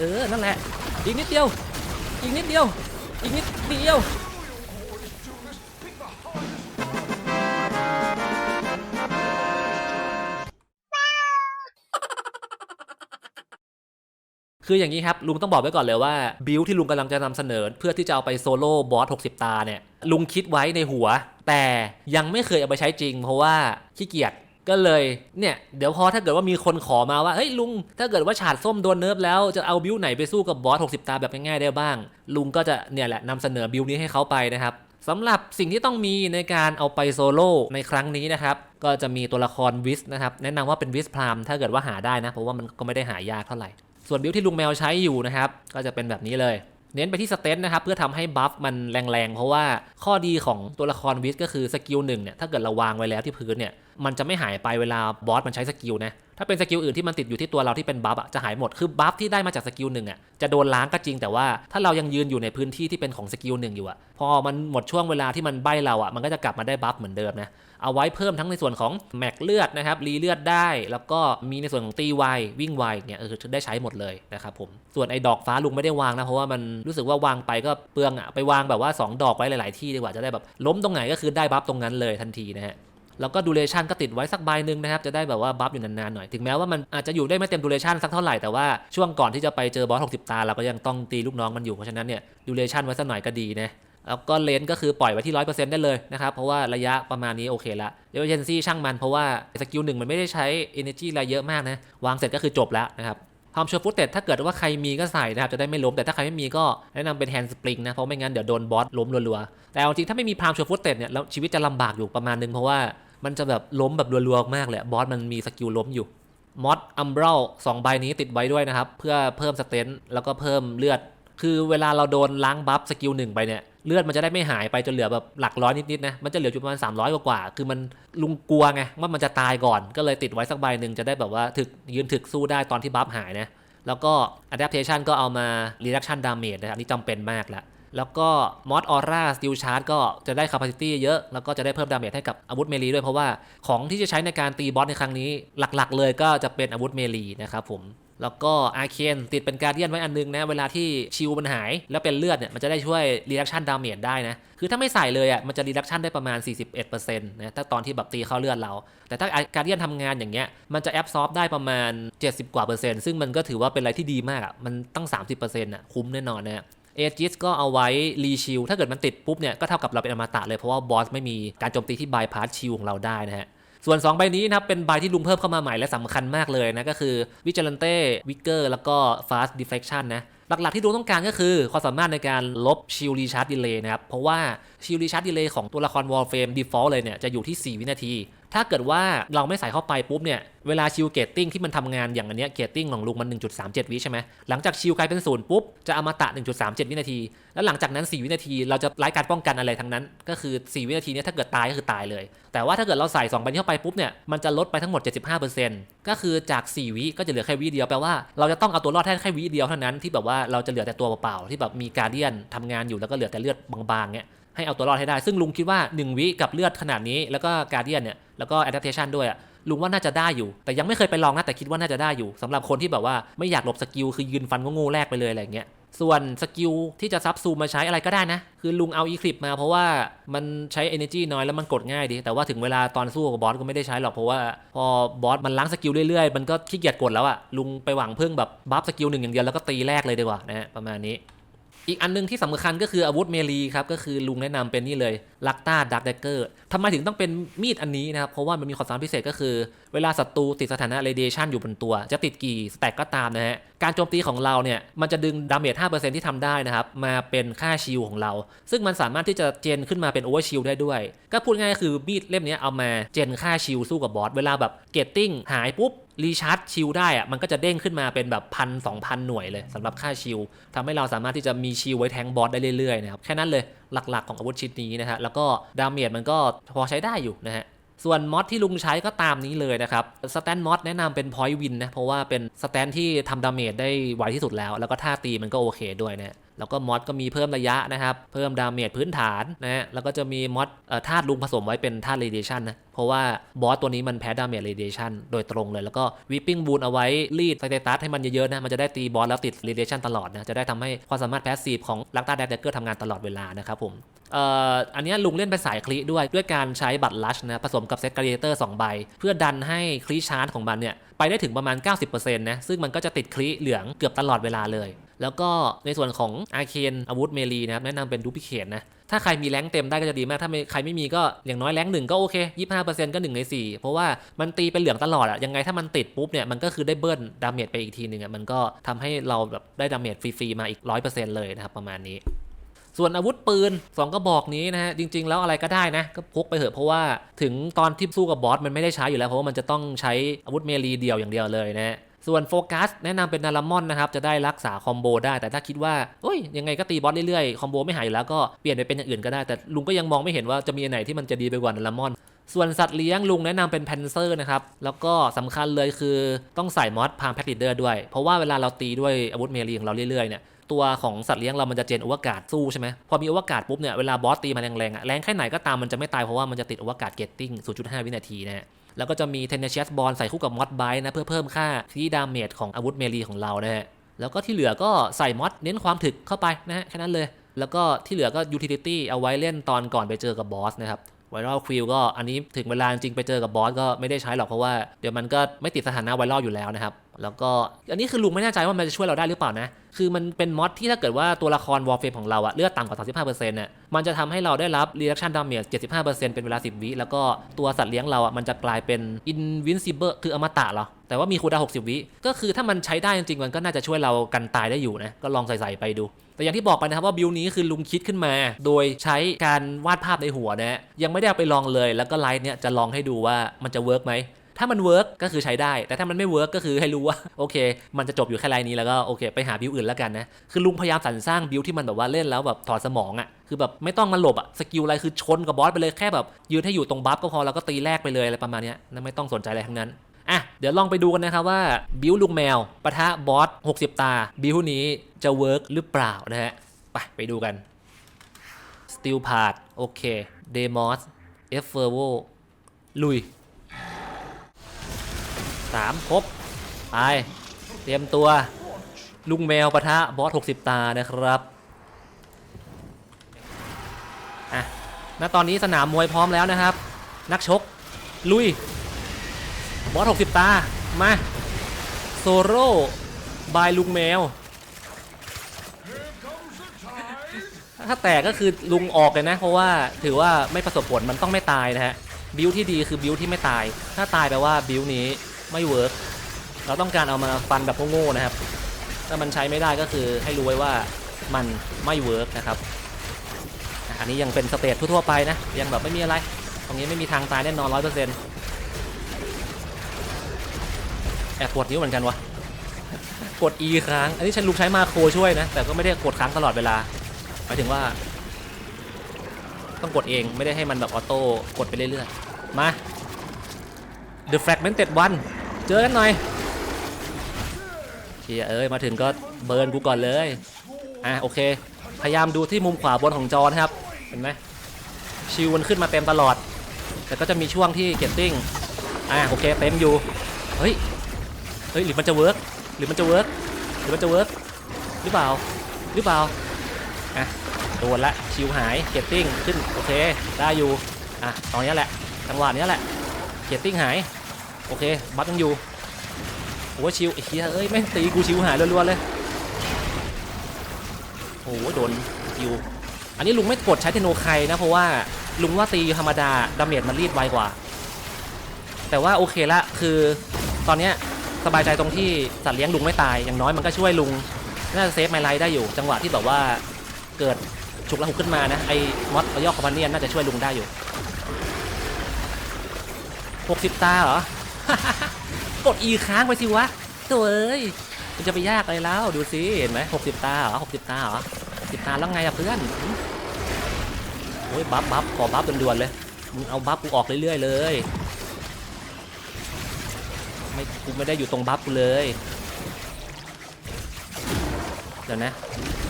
เออ นั่นแหละ อีกนิดเดียว อีกนิดเดียว อีกนิดเดียวคืออย่างนี้ครับ ลุงต้องบอกไว้ก่อนเลยว่า บิลที่ลุงกำลังจะนำเสนอ เพื่อที่จะเอาไปโซโล่บอส 60 ตาเนี่ย ลุงคิดไว้ในหัว แต่ยังไม่เคยเอาไปใช้จริง เพราะว่าขี้เกียจ ก็เลยเนี่ยเดี๋ยวพอถ้าเกิดว่ามีคนขอมาว่าเฮ้ยลุงถ้าเกิดว่าฉาดส้มโดนเนิร์ฟแล้วจะเอาบิลไหนไปสู้กับบอส60 ตาแบบง่ายๆได้บ้าง ลุงก็จะเนี่ยแหละนำเสนอบิลนี้ให้เขาไปนะครับสำหรับสิ่งที่ต้องมีในการเอาไปโซโล่ในครั้งนี้นะครับ ก็จะมีตัวละครวิสนะครับ แนะนำว่าเป็นวิสพรามถ้าเกิดว่าหาได้นะ เพราะว่ามันก็ไม่ได้หายากเท่าไหร่ ส่วนบิลที่ลุงแมวใช้อยู่นะครับ ก็จะเป็นแบบนี้เลย เน้นไปที่สเตนนะครับเพื่อทำให้บัฟมันแรงๆ เพราะว่าข้อดีของตัวละครวิสก็คือสกิลหนึ่งเนี่ยถ้าเกิดเราวางไว้แล้วที่พื้นเนี่ย มันจะไม่หายไปเวลาบอสมันใช้สกิลนะถ้าเป็นสกิลอื่นที่มันติดอยู่ที่ตัวเราที่เป็นบัฟอะจะหายหมดคือบัฟที่ได้มาจากสกิลหนึ่งอะจะโดนล้างก็จริงแต่ว่าถ้าเรายังยืนอยู่ในพื้นที่ที่เป็นของสกิลหนึ่งอยู่อะพอมันหมดช่วงเวลาที่มันใบเราอะมันก็จะกลับมาได้บัฟเหมือนเดิมนะเอาไว้เพิ่มทั้งในส่วนของแม็กเลือดนะครับรีเลือดได้ แล้วก็มีในส่วนของตีไววิ่งไวเนี่ยเออได้ใช้หมดเลยนะครับผมส่วนไอ้ดอกฟ้าลุงไม่ได้วางนะเพราะว่ามันรู้สึกว่าวางไปก็เปลืองอะไปวางแบบว่า 2 ดอกไว้หลาย ๆ ที่ดีกว่าจะได้แบบล้มตรงไหนก็คือได้บัฟตรงนั้นเลยทันทีนะฮะ แล้วก็ดูเลชันก็ติดไว้สักใบหนึ่งนะครับจะได้แบบว่าบัฟอยู่นานๆหน่อยถึงแม้ว่ามันอาจจะอยู่ได้ไม่เต็มดูเลชันสักเท่าไหร่แต่ว่าช่วงก่อนที่จะไปเจอบอส60 ตาเราก็ยังต้องตีลูกน้องมันอยู่เพราะฉะนั้นเนี่ยดูเลชันไว้สักหน่อยก็ดีนะแล้วก็เลนก็คือปล่อยไว้ที่ 100%ได้เลยนะครับ เพราะว่าระยะประมาณนี้โอเคละเดเอเรนซี่ช่างมันเพราะว่าสกิลหนึ่งมันไม่ได้ใช้ energy อะไรเยอะมากนะ วางเสร็จก็คือจบแล้วนะครับความชัวร์ฟุตเต็ดถ้าเกิดว่าใครมีก็ใส่นะครับ จะได้ไม่ล้ม แต่ถ้าใครไม่มีก็แนะนำเป็นแฮนด์สปริงนะ เพราะไม่งั้นเดี๋ยวโดนบอสล้มรัวๆ แต่เอาจริงถ้าไม่มีพามชัวฟุตเต็ดเนี่ยแล้วชีวิตจะลำบากอยู่ประมาณนึงเพราะว่า มันจะแบบล้มแบบรัวๆมากเลยบอสมันมีสกิลล้มอยู่มอดอัมเบรลสองใบนี้ติดไว้ด้วยนะครับ เพื่อเพิ่มสเตนแล้วก็เพิ่มเลือด คือเวลาเราโดนล้างบัฟสกิลหนึ่งไปเนี่ยเลือดมันจะได้ไม่หายไปจนเหลือแบบหลักร้อยนิดๆนะ มันจะเหลืออยู่ประมาณ 300 กว่าๆคือมันลุงกลัวไงว่ามันจะตายก่อน ก็เลยติดไว้สักใบหนึ่งจะได้แบบว่าถึกยืนถึกสู้ได้ตอนที่บัฟหายนะ แล้วก็ adaptation ก็เอามา reduction damage นะครับนี่จำเป็นมากแล้ว แล้วก็ mod aura steel charge ก็จะได้ capacity เยอะ แล้วก็จะได้เพิ่ม damage ให้กับอาวุธเมลีด้วยเพราะว่าของที่จะใช้ในการตีบอสในครั้งนี้หลักๆ เลยก็จะเป็นอาวุธเมลีนะครับผมแล้วก็อาเคนติดเป็นการเดียนไว้อันนึงนะ เวลาที่ชิลมันหาย แล้วเป็นเลือดเนี่ยมันจะได้ช่วย reduction damage ได้นะ คือถ้าไม่ใส่เลยอะมันจะ reduction ได้ประมาณ 41%นะถ้าตอนที่แบบตีเข้าเลือดเรา แต่ถ้าการเดียนทำงานอย่างเงี้ยมันจะ absorb ได้ประมาณ 70 กว่าเปอร์เซ็นต์ซึ่งมันก็ถือว่าเป็นอะไรที่ดีมากอะมันตั้ง 30%อะคุ้มแน่นอนนะ เอจิสก็เอาไว้รีชิลถ้าเกิดมันติดปุ๊บเนี่ยก็เท่ากับเราเป็นอมตะเลยเพราะว่าบอสไม่มีการโจมตีที่บายพาสชิลของเราได้นะฮะส่วน 2 ใบนี้นะครับ เป็นใบที่ลุงเพิ่มเข้ามาใหม่และสำคัญมากเลยนะ ก็คือวิจารันเต้วิกเกอร์แล้วก็ฟาสต์ดิเฟคชั่นนะ หลักๆที่ลุงต้องการก็คือ ความสามารถในการลบชิลรีชาร์จดีเลย์นะครับ เพราะว่า Shield Recharge Delay ของตัวละคร Warframe Default เลยเนี่ยจะอยู่ที่ 4 วินาที ถ้าเกิดว่าเราไม่ใส่เข้าไปปุ๊บเนี่ยเวลาชิลเกตติ้งที่มันทำงานอย่างอันเนี้ยเกตติ้งของลุงมัน 1.37 วิใช่ไหมหลังจากชิลกลายเป็นศูนย์ปุ๊บจะอมตะ 1.37 วินาที แล้วหลังจากนั้น 4 วินาทีเราจะไร้การป้องกันอะไรทั้งนั้น ก็คือ 4 วินาทีนี้ถ้าเกิดตายก็คือตายเลย แต่ว่าถ้าเกิดเราใส่2ใบนี้เข้าไปปุ๊บเนี่ยมันจะลดไปทั้งหมด 75%ก็คือจาก 4 วิก็จะเหลือแค่วิเดียวแปลว่าเราจะต้องเอาตัวรอดแค่แค่วิเดียวเท่านั้นที่แบบว่าเราจะเหลือแต่ตัวเปล่าๆที่แบบมีการเดียนทำงานอยู่แล้วก็เหลือแต่เลือดบางๆเนี่ย ให้เอาตัวรอดให้ได้ ซึ่งลุงคิดว่า 1 วิกับเลือดขนาดนี้ แล้วก็การเดียนเนี่ย แล้วก็ adaptation ด้วยอะลุงว่าน่าจะได้อยู่ แต่ยังไม่เคยไปลองนะ แต่คิดว่าน่าจะได้อยู่สำหรับคนที่แบบว่าไม่อยากหลบสกิล คือยืนฟันก็งูแรกไปเลยอะไรเงี้ย ส่วนสกิลที่จะซับซูมมาใช้อะไรก็ได้นะ คือลุงเอาอีคลิปมาเพราะว่ามันใช้ energy น้อยแล้วมันกดง่ายดี แต่ว่าถึงเวลาตอนสู้กับบอสก็ไม่ได้ใช้หรอกเพราะว่า พอบอสมันล้างสกิลเรื่อยๆ มันก็ขี้เกียจกดแล้วอะลุงไปหวังเพึ่งแบบบัฟสกิลหนึ่งอย่างเดียวแล้วก็ตีแรกเลยดีกว่านะฮะประมาณนี้ อีกอันหนึงที่สำคัญก็คืออาวุธเมลีครับ ก็คือลุงแนะนำเป็นนี่เลยลักต้าดักเดกเกอร์ทำไมถึงต้องเป็นมีดอันนี้นะครับ เพราะว่ามันมีความสามารถพิเศษก็คือ เวลาศัตรูติดสถานะเรเดชันอยู่บนตัว จะติดกี่สแต็กก็ตามนะฮะ การโจมตีของเราเนี่ย มันจะดึงดาเมจ 5%ที่ทำได้นะครับ มาเป็นค่าชิลของเรา ซึ่งมันสามารถที่จะเจนขึ้นมาเป็นโอเวอร์ชิลได้ด้วย ก็พูดง่ายคือมีดเล่มนี้เอามาเจนค่าชิลสู้กับบอสเวลาแบบเกตติ้งหายปุ๊บ รีชาร์จชิลได้อะมันก็จะเด้งขึ้นมาเป็นแบบพันสองพันหน่วยเลยสำหรับค่าชิลทำให้เราสามารถที่จะมีชิลไว้แทงบอสได้เรื่อยๆนะครับแค่นั้นเลยหลักๆของอาวุธชิ้นนี้นะฮะแล้วก็ดาเมจมันก็พอใช้ได้อยู่นะฮะส่วนมอดที่ลุงใช้ก็ตามนี้เลยนะครับสแตนมอดแนะนำเป็นพอยต์วินนะเพราะว่าเป็นสแตนที่ทำดาเมจได้ไวที่สุดแล้ว แล้วก็ท่าตีมันก็โอเคด้วยนะ แล้วก็มอดก็มีเพิ่มระยะนะครับ เพิ่มดาเมจพื้นฐานนะฮะแล้วก็จะมีมอดธาตุลุงผสมไว้เป็นธาตุเรเดชันนะเพราะว่าบอสตัวนี้มันแพ้ดาเมจเรเดชันโดยตรงเลย แล้วก็วิปปิ้งบูนเอาไว้รีดไซเตตัสให้มันเยอะๆนะมันจะได้ตีบอสแล้วติดเรเดชันตลอดนะจะได้ทำให้ความสามารถแพสซีฟของลักตาแดกเกอร์ทำงานตลอดเวลานะครับผมเอ่ออันนี้ลุงเล่นเป็นสายคลีด้วยด้วยการใช้บัตรลัชนะผสมกับเซตการ์เตอร์2ใบ เพื่อดันให้คลีชาร์จของมันเนี่ยไปได้ถึงประมาณ 90%นะซึ่งมันก็จะติดคลีเหลืองเกือบตลอดเวลาเลย แล้วก็ในส่วนของอาเคนอาวุธเมลีนะครับแนะนำเป็นดูพิเคทนะถ้าใครมีแรงเต็มได้ก็จะดีมาก ถ้าใครไม่มีก็อย่างน้อยแรงหนึ่งก็โอเค 25%ก็ 1 ใน 4 เพราะว่ามันตีเป็นเหลืองตลอดอะยังไงถ้ามันติดปุ๊บเนี่ย มันก็คือได้เบิ้ลดาเมจไปอีกทีหนึ่งอะมันก็ทำให้เราแบบได้ดาเมจฟรีๆมาอีก 100%เลยนะครับ ประมาณนี้ ส่วนอาวุธปืน 2 กระบอกนี้นะฮะ จริง ๆ แล้วอะไรก็ได้นะ ก็พกไปเถอะเพราะว่าถึงตอนที่สู้กับบอสมันไม่ได้ใช้อยู่แล้วเพราะว่ามันจะต้องใช้อาวุธเมลีเดียวอย่างเดียวเลยนะ ส่วนโฟกัสแนะนำเป็นนารามอนนะครับจะได้รักษาคอมโบได้ แต่ถ้าคิดว่าโอ้ยยังไงก็ตีบอสเรื่อยๆคอมโบไม่หายอยู่แล้วก็เปลี่ยนไปเป็นอย่างอื่นก็ได้แต่ลุงก็ยังมองไม่เห็นว่าจะมีอันไหนที่มันจะดีไปกว่านารามอนส่วนสัตว์เลี้ยงลุงแนะนำเป็นแพนเซอร์นะครับ แล้วก็สำคัญเลยคือต้องใส่มอสพามแพ็กลิเดอร์ด้วย เพราะว่าเวลาเราตีด้วยอาวุธเมลีของเราเรื่อยๆเนี่ยตัวของสัตว์เลี้ยงเรามันจะเจนอวกาศสู้ใช่ไหมพอมีอวกาศปุ๊บเนี่ยเวลาบอสตีมาแรงๆอะแรงแค่ไหนก็ตามมันจะไม่ตายเพราะว่ามันจะติดอวกาศเกตติ้ง 0.5 วินาทีนะ แล้วก็จะมีเทนเนเชียสบอลใส่คู่กับมอสไบนะเพื่อเพิ่มค่าที่ดาเมจของอาวุธเมลีของเรานะฮะแล้วก็ที่เหลือก็ใส่มอสเน้นความถึกเข้าไปนะฮะแค่นั้นเลย แล้วก็ที่เหลือก็ยูทิลิตี้เอาไว้เล่นตอนก่อนไปเจอกับบอสนะครับไวรัลควิวก็อันนี้ถึงเวลาจริงไปเจอกับบอสก็ไม่ได้ใช้หรอกเพราะว่าเดี๋ยวมันก็ไม่ติดสถานะไวรัลอยู่แล้วนะครับแล้วก็อันนี้คือลุงไม่แน่ใจว่ามันจะช่วยเราได้หรือเปล่านะ คือมันเป็นมอดที่ถ้าเกิดว่าตัวละครวอลเฟมของเราอะเลือดต่ำกว่า 35%เนี่ยมันจะทำให้เราได้รับ reaction damage 75%เป็นเวลา 10 วิแล้วก็ตัวสัตว์เลี้ยงเราอะมันจะกลายเป็น invincible คืออมตะเหรอ แต่ว่ามีคูดา60 วิ ก็คือถ้ามันใช้ได้จริงๆ มันก็น่าจะช่วยเรากันตายได้อยู่นะ ก็ลองใส่ๆไปดู แต่อย่างที่บอกไปนะครับว่าบิลนี้คือลุงคิดขึ้นมา โดยใช้การวาดภาพในหัวนะ ยังไม่ได้เอาไปลองเลย แล้วก็ไลฟ์เนี่ยจะลองให้ดูว่ามันจะเวิร์กไหม ถ้ามันเวิร์กก็คือใช้ได้ แต่ถ้ามันไม่เวิร์กก็คือให้รู้ว่าโอเค มันจะจบอยู่แค่ไลน์นี้แล้วก็โอเค ไปหาบิวอื่นแล้วกันนะคือลุงพยายามสรรสร้างบิวที่มันแบบว่าเล่นแล้วแบบถอดสมองอะ่ะคือแบบไม่ต้องมาหลบอะ่ะสกิลอะไรคือชนกับบอสไปเลยแค่แบบยืนให้อยู่ตรงบัฟก็พอแล้วก็ตีแรกไปเลยอะไรประมาณนี้นั่นไม่ต้องสนใจอะไรทั้งนั้นอะเดี๋ยวลองไปดูกันนะครับว่าบิวลุงแมวปะทะบอส60 ตาบิวนี้จะเวิร์กหรือเปล่านะฮะไปไปดูกันสติลพาดโอเคเดมอสเอฟเฟอร์โวลุย สามครบไปเตรียมตัวลุงแมวปะทะบอส 60 ตานะครับอะณตอนนี้สนามมวยพร้อมแล้วนะครับ นักชก ลุย บอส 60 ตา มา โซโร่บายลุงแมว ถ้าแตกก็คือลุงออกเลยนะ เพราะว่าถือว่าไม่ประสบผลมันต้องไม่ตายนะฮะ บิวที่ดีคือบิวที่ไม่ตาย ถ้าตายแปลว่าบิวนี้ ไม่เวิร์กเราต้องการเอามาฟันแบบโง่ๆนะครับ ถ้ามันใช้ไม่ได้ก็คือให้รู้ไว้ว่ามันไม่เวิร์กนะครับ อันนี้ยังเป็นสเตจทั่วๆไปนะ ยังแบบไม่มีอะไร ตรงนี้ไม่มีทางตายแน่นอนร้อยเปอร์เซ็นต์แอบปวดนิ้วเหมือนกันวะ กด E ค้าง อันนี้ฉันลุกใช้มาโครช่วยนะ แต่ก็ไม่ได้กดค้างตลอดเวลา หมายถึงว่า ต้องกดเองไม่ได้ให้มันแบบออโต้กดไปเรื่อยๆ มา The Fragmented One เจอกันหน่อยเชียเอ้ยมาถึงก็เบิร์นกูก่อนเลยอะโอเค พยายามดูที่มุมขวาบนของจอนะครับเห็นไหมชิวมันขึ้นมาเต็มตลอด แต่ก็จะมีช่วงที่เก็ตติ้งอะโอเคเต็มอยู่เฮ้ยเฮ้ยหรือมันจะเวิร์กหรือมันจะเวิร์กหรือมันจะเวิร์กหรือเปล่าหรือเปล่าอะโดนละชิวหายเกตติ้งขึ้นโอเคได้อยู่อะตอนนี้แหละจังหวะนี้แหละเกตติ้งหาย โอเค บัฟยังอยู่โอ้ชิวไอ้เหี้ยเอ้ยแม่งตีกูชิวหายรัวๆเลยโอ้โหโดนชิวอันนี้ลุงไม่กดใช้เทโนไคนะ เพราะว่าลุงว่าตีธรรมดาดาเมจมันรีดไวกว่า แต่ว่าโอเคละคือตอนเนี้ยสบายใจตรงที่สัตว์เลี้ยงลุงไม่ตาย อย่างน้อยมันก็ช่วยลุงน่าจะเซฟไมล์ไลท์ได้อยู่ จังหวะที่แบบว่าเกิดฉุกละหุกขึ้นมานะไอ้มอสระยอกคอมพาเนียนน่าจะช่วยลุงได้อยู่ 60 ตาเหรอ กด E ค้างไปสิวะตัวเอ้ยมันจะไปยากอะไรแล้วดูสิเห็นไหม60ตาเหรอ60ตาเหรอ60ตาแล้วไงอะเพื่อนโอ้ยบัฟบัฟขอบัฟด่วนๆเลยมึงเอาบัฟกูออกเรื่อยๆเลยไม่กูไม่ได้อยู่ตรงบัฟกูเลยเดี๋ยวนะ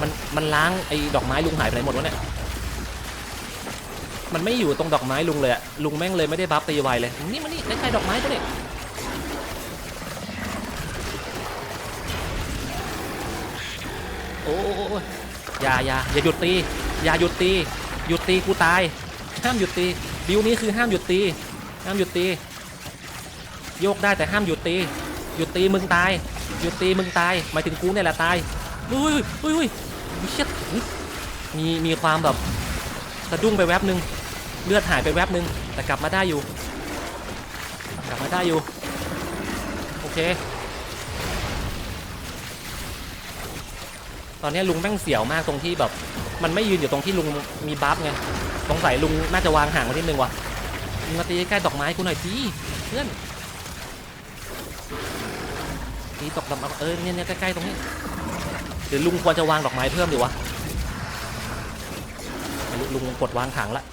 มันมันล้างไอ้ดอกไม้ลุงหายไปไหนหมดวะเนี่ยมันไม่อยู่ตรงดอกไม้ลุงเลยอะลุงแม่งเลยไม่ได้บัฟตีไวเลยนี่มันนี่ใกล้ๆดอกไม้ตัวนี้โอ้โอ้อย่าอย่าอย่าหยุดตี อย่าหยุดตี หยุดตีกูตาย ห้ามหยุดตี บิวนี้คือห้ามหยุดตี ห้ามหยุดตี โยกได้แต่ห้ามหยุดตี หยุดตีมึงตาย หยุดตีมึงตาย หมายถึงกูเนี่ยแหละตายอุ้ยอุ้ยอุ้ยอุ้ยเชี่ยมีมีความแบบสะดุ้งไปแวบหนึ่งเลือดหายไปแวบหนึ่งแต่กลับมาได้อยู่ กลับมาได้อยู่ โอเค ตอนนี้ลุงแม่งเสียวมากตรงที่แบบ มันไม่ยืนอยู่ตรงที่ลุงมีบัฟไงสงสัยลุงน่าจะวางห่างไว้นิดนึงว่ะมึงมาตีใกล้ดอกไม้กูหน่อยสิเพื่อนตีตกดอกเออเนี่ยเนี่ยใกล้ๆตรงนี้หรือลุงควรจะวางดอกไม้เพิ่มดีวะลุลุงกดวางถังละ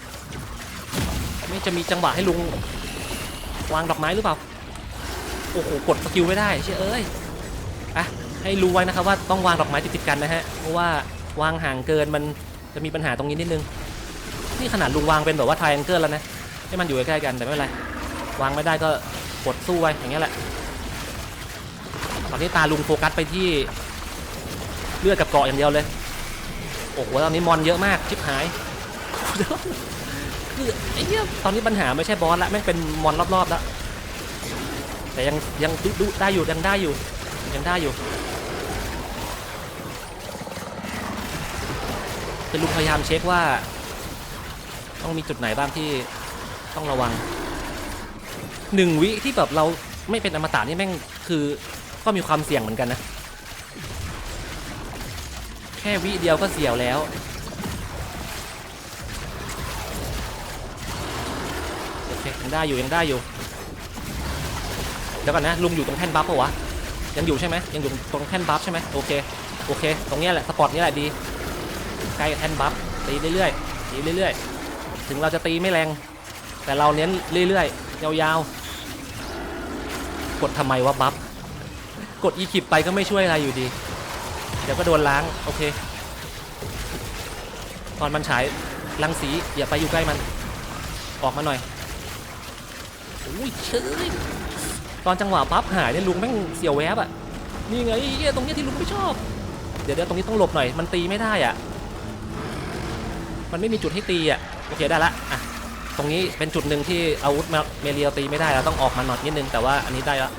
ไม่จะมีจังหวะให้ลุงวางดอกไม้หรือเปล่าโอ้โหกดสกิลไม่ได้เชื่อเอ้ย ให้รู้ไว้นะครับว่าต้องวางดอกไม้ติดๆกันนะฮะเพราะว่าวางห่างเกินมันจะมีปัญหาตรงนี้นิดนึงนี่ขนาดลุงวางเป็นแบบว่าไทแองเกิลแล้วนะให้มันอยู่ใกล้ๆกันแต่ไม่เป็นไรวางไม่ได้ก็กดสู้ไว้อย่างเงี้ยแหละตอนนี้ตาลุงโฟกัสไปที่เลือดกับเกาะอย่างเดียวเลยโอ้โหตอนนี้มอนเยอะมากชิบหายคือไอ้เหี้ยตอนนี้ปัญหาไม่ใช่บอสละแม่งเป็นมอนรอบๆแล้วแต่ยังยังดูได้อยู่ยังได้อยู่ยังได้อยู่ คือลุงพยายามเช็คว่า ต้องมีจุดไหนบ้างที่ต้องระวังหนึ่งวิที่แบบเราไม่เป็นอมตะนี่แม่งคือก็มีความเสี่ยงเหมือนกันนะ แค่วิเดียวก็เสียวแล้วโอเคยังได้อยู่ยังได้อยู่เดี๋ยวก่อนนะลุงอยู่ตรงแท่นบัฟปะวะยังอยู่ใช่ไหมยังอยู่ตรงแท่นบัฟใช่ไหมโอเคโอเค ตรงนี้แหละสปอตนี้แหละดี ใกล้แท่นบัฟตีเรื่อยๆตีเรื่อยๆ ถึงเราจะตีไม่แรง แต่เราเน้นเรื่อยๆ ยาวๆ กดทำไมวะบัฟกดอีคิปไปก็ไม่ช่วยอะไรอยู่ดี เดี๋ยวก็โดนล้าง โอเค ตอนมันฉายรังสีอย่าไปอยู่ใกล้มัน ออกมาหน่อยอุ้ยเชยตอนจังหวะปั๊บหายเนี่ยลุงแม่งเสียวแวบอะนี่ไงเหี้ตรงเนี้ยที่ลุงไม่ชอบ เดี๋ยวเดี๋ยวตรงนี้ต้องหลบหน่อย มันตีไม่ได้อะ มันไม่มีจุดให้ตีอะโอเคได้ละอะตรงนี้เป็นจุดหนึ่งที่อาวุธเมเรียตีไม่ได้เราต้องออกมาหน่อยนิดนึงแต่ว่าอันนี้ได้ละ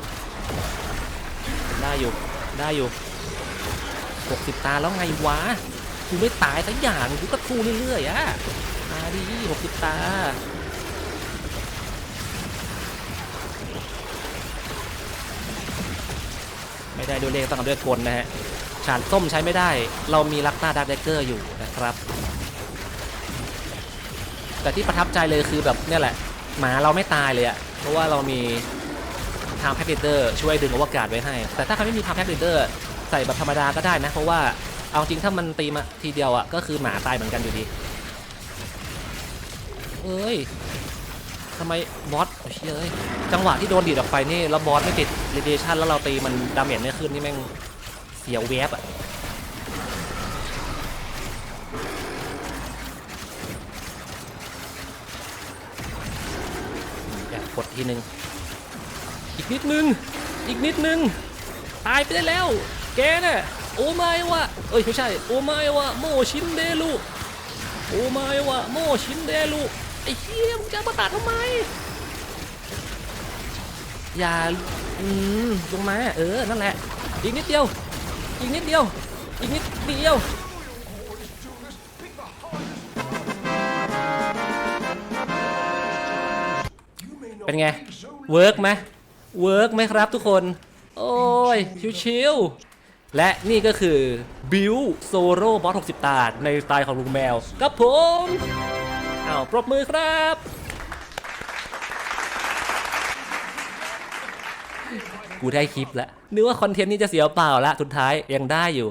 ได้อยู่ได้อยู่60ตาแล้วไงวะกูไม่ตายสักอย่างกูก็ทูเรื่อยๆอะมาดิ60ตาไม่ได้ด้วยเลขต้องด้วยกลนะฮะฉานส้มใช้ไม่ได้ เรามีลักต้าดักเดเกอร์อยู่นะครับ แต่ที่ประทับใจเลยคือแบบเนี่ยแหละ หมาเราไม่ตายเลยอะเพราะว่าเรามีทางแพ็กเดอร์ช่วยดึงอวกาศไว้ให้ แต่ถ้าใครไม่มีทางแพ็กเดอร์ใส่แบบธรรมดาก็ได้นะ เพราะว่าเอาจริงถ้ามันตีมาทีเดียวอะก็คือหมาตายเหมือนกันอยู่ดีเอ้ยทำไมบอสเฮ้ยเอ้ยจังหวะที่โดนดีดออกไปนี่แล้วบอสไม่ติดเรเดชันแล้วเราตีมันดาเมจไม่ขึ้นนี่แม่งเสียวแวบอะ อยากกดทีนึงอีกนิดนึง อีกนิดนึง ตายไปได้แล้ว แกน่ะโอไมวะเอ้ยไม่ใช่ โอไมวะโมชินเดลุโอไมวะโมชินเดลุไอ้เหี้ยมึงจะมาตัดทำไม อย่า อืม ลงมา เออ นั่นแหละ อีกนิดเดียว อีกนิดเดียว อีกนิดเดียว เป็นไง เวิร์กไหมเวิร์กไหมครับทุกคน โอ้ย ชิวๆ และนี่ก็คือบิวโซโร่บอส60 ตาในสไตล์ของลุงแมวกับผมอ้าวปรบมือครับ กูได้คลิปแล้วนึกว่าคอนเทนต์นี้จะเสียเปล่าละสุดท้ายยังได้อยู่